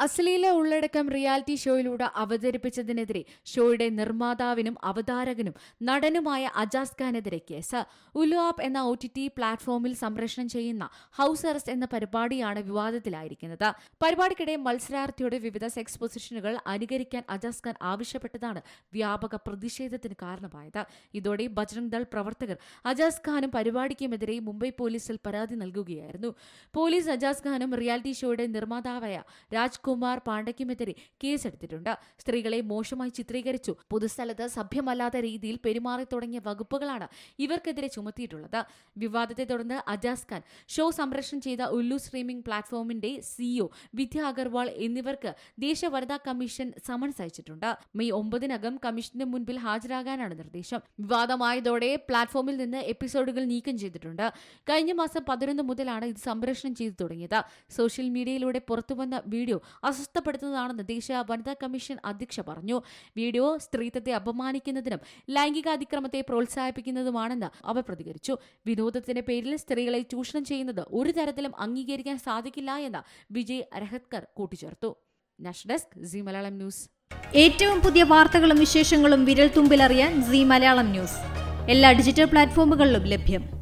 അശ്ലീല ഉള്ളടക്കം റിയാലിറ്റി ഷോയിലൂടെ അവതരിപ്പിച്ചതിനെതിരെ ഷോയുടെ നിർമ്മാതാവിനും അവതാരകനും നടനുമായ അജാസ് ഖാനെതിരെ കേസ്. ഉലു ആപ്പ് എന്ന ഒ പ്ലാറ്റ്ഫോമിൽ സംപ്രേഷണം ചെയ്യുന്ന ഹൌസ് അറസ്റ്റ് എന്ന പരിപാടിയാണ് വിവാദത്തിലായിരിക്കുന്നത്. പരിപാടിക്കിടെ മത്സരാർത്ഥിയുടെ വിവിധ സെക്സ് പൊസിഷനുകൾ അനുകരിക്കാൻ അജാസ് ഖാൻ ആവശ്യപ്പെട്ടതാണ് വ്യാപക പ്രതിഷേധത്തിന് കാരണമായത്. ഇതോടെ ബജ്രംഗ് ദൾ പ്രവർത്തകർ അജാസ് ഖാനും പരിപാടിക്കുമെതിരെ മുംബൈ പോലീസിൽ പരാതി നൽകുകയായിരുന്നു. പോലീസ് അജാസ് ഖാനും റിയാലിറ്റി ഷോയുടെ നിർമ്മാതാവായ രാജ്കുമാർ പാണ്ഡയ്ക്കുമെതിരെ കേസെടുത്തിട്ടുണ്ട്. സ്ത്രീകളെ മോശമായി ചിത്രീകരിച്ചു. പൊതുസ്ഥലത്ത് സഭ്യമല്ലാത്ത രീതിയിൽ പെരുമാറി തുടങ്ങിയ വകുപ്പുകളാണ് ഇവർക്കെതിരെ ചുമത്തിയിട്ടുള്ളത്. വിവാദത്തെ തുടർന്ന് അജാസ് ഖാൻ ഷോ സംപ്രേഷണം ചെയ്ത ഉല്ലു സ്ട്രീമിംഗ് പ്ലാറ്റ്ഫോമിന്റെ സിഇഒ വിദ്യ അഗർവാൾ എന്നിവർക്ക് ദേശീയ വനിതാ കമ്മീഷൻ സമൻസ് അയച്ചിട്ടുണ്ട്. മെയ് ഒമ്പതിനകം കമ്മീഷന് മുൻപിൽ ഹാജരാകാനാണ് നിർദ്ദേശം. വിവാദമായതോടെ പ്ലാറ്റ്ഫോമിൽ നിന്ന് എപ്പിസോഡുകൾ നീക്കം ചെയ്തിട്ടുണ്ട്. കഴിഞ്ഞ മാസം പതിനൊന്ന് മുതലാണ് ഇത് സംപ്രേഷണം ചെയ്തു തുടങ്ങിയത്. സോഷ്യൽ മീഡിയയിലൂടെ പുറത്തുവന്ന വീഡിയോ അസ്വസ്ഥപ്പെടുത്തുന്നതാണെന്ന് ദേശീയ വനിതാ കമ്മീഷൻ അധ്യക്ഷ പറഞ്ഞു. വീഡിയോ സ്ത്രീത്വത്തെ അപമാനിക്കുന്നതിനും ലൈംഗിക അതിക്രമത്തെ പ്രോത്സാഹിപ്പിക്കുന്നതുമാണെന്ന് അവർ പ്രതികരിച്ചു. വിനോദത്തിന്റെ പേരിൽ സ്ത്രീകളെ ചൂഷണം ചെയ്യുന്നത് ഒരു തരത്തിലും അംഗീകരിക്കാൻ സാധിക്കില്ല എന്ന് വിജയ് രഹത്കർ കൂട്ടിച്ചേർത്തു. National desk C Malayalam news. ഏറ്റവും പുതിയ വാർത്തകളും വിശേഷങ്ങളും വിരൽ തുമ്പിലറിയാൻ സി മലയാളം ന്യൂസ്. എല്ലാ ഡിജിറ്റൽ പ്ലാറ്റ്ഫോമുകളിലും ലഭ്യം.